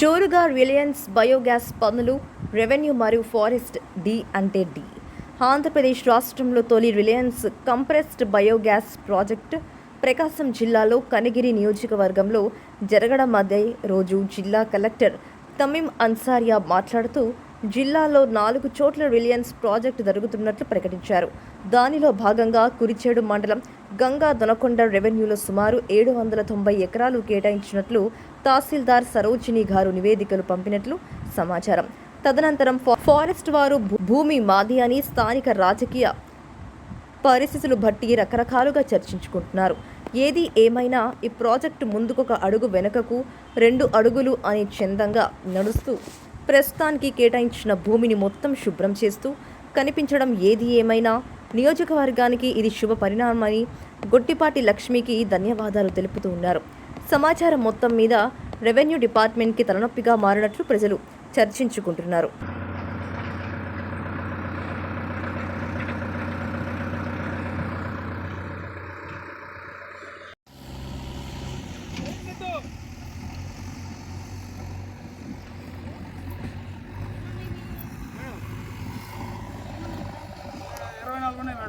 జోరుగా రిలయన్స్ బయోగ్యాస్ పనులు రెవెన్యూ మరియు ఫారెస్ట్ డి అంటే డి. ఆంధ్రప్రదేశ్ రాష్ట్రంలో తొలి Reliance compressed biogas project Prakasam జిల్లాలో కనిగిరి నియోజకవర్గంలో జరగడం అదే రోజు జిల్లా కలెక్టర్ తమీం అన్సారియా మాట్లాడుతూ జిల్లాలో నాలుగు చోట్ల రిలయన్స్ ప్రాజెక్టు జరుగుతున్నట్లు ప్రకటించారు. దానిలో భాగంగా కురిచేడు మండలం గంగా దొనకొండ రెవెన్యూలో సుమారు ఏడు వందల తొంభై ఎకరాలు కేటాయించినట్లు తహసీల్దార్ సరోజిని గారు నివేదికలు పంపినట్లు సమాచారం. తదనంతరం ఫారెస్ట్ వారు భూమి మాది అని స్థానిక రాజకీయ పరిస్థితులు బట్టి రకరకాలుగా చర్చించుకుంటున్నారు. ఏది ఏమైనా ఈ ప్రాజెక్టు ముందుకొక అడుగు వెనుకకు రెండు అడుగులు అని చందంగా నడుస్తూ ప్రస్తుతానికి కేటాయించిన భూమిని మొత్తం శుభ్రం చేస్తూ కనిపించడం ఏది ఏమైనా నియోజకవర్గానికి ఇది శుభ పరిణామమని గొట్టిపాటి లక్ష్మికి ధన్యవాదాలు తెలుపుతూ ఉన్నారు. సమాచారం మొత్తం మీద రెవెన్యూ డిపార్ట్మెంట్కి తలనొప్పిగా మారినట్లు ప్రజలు చర్చించుకుంటున్నారు. করবো না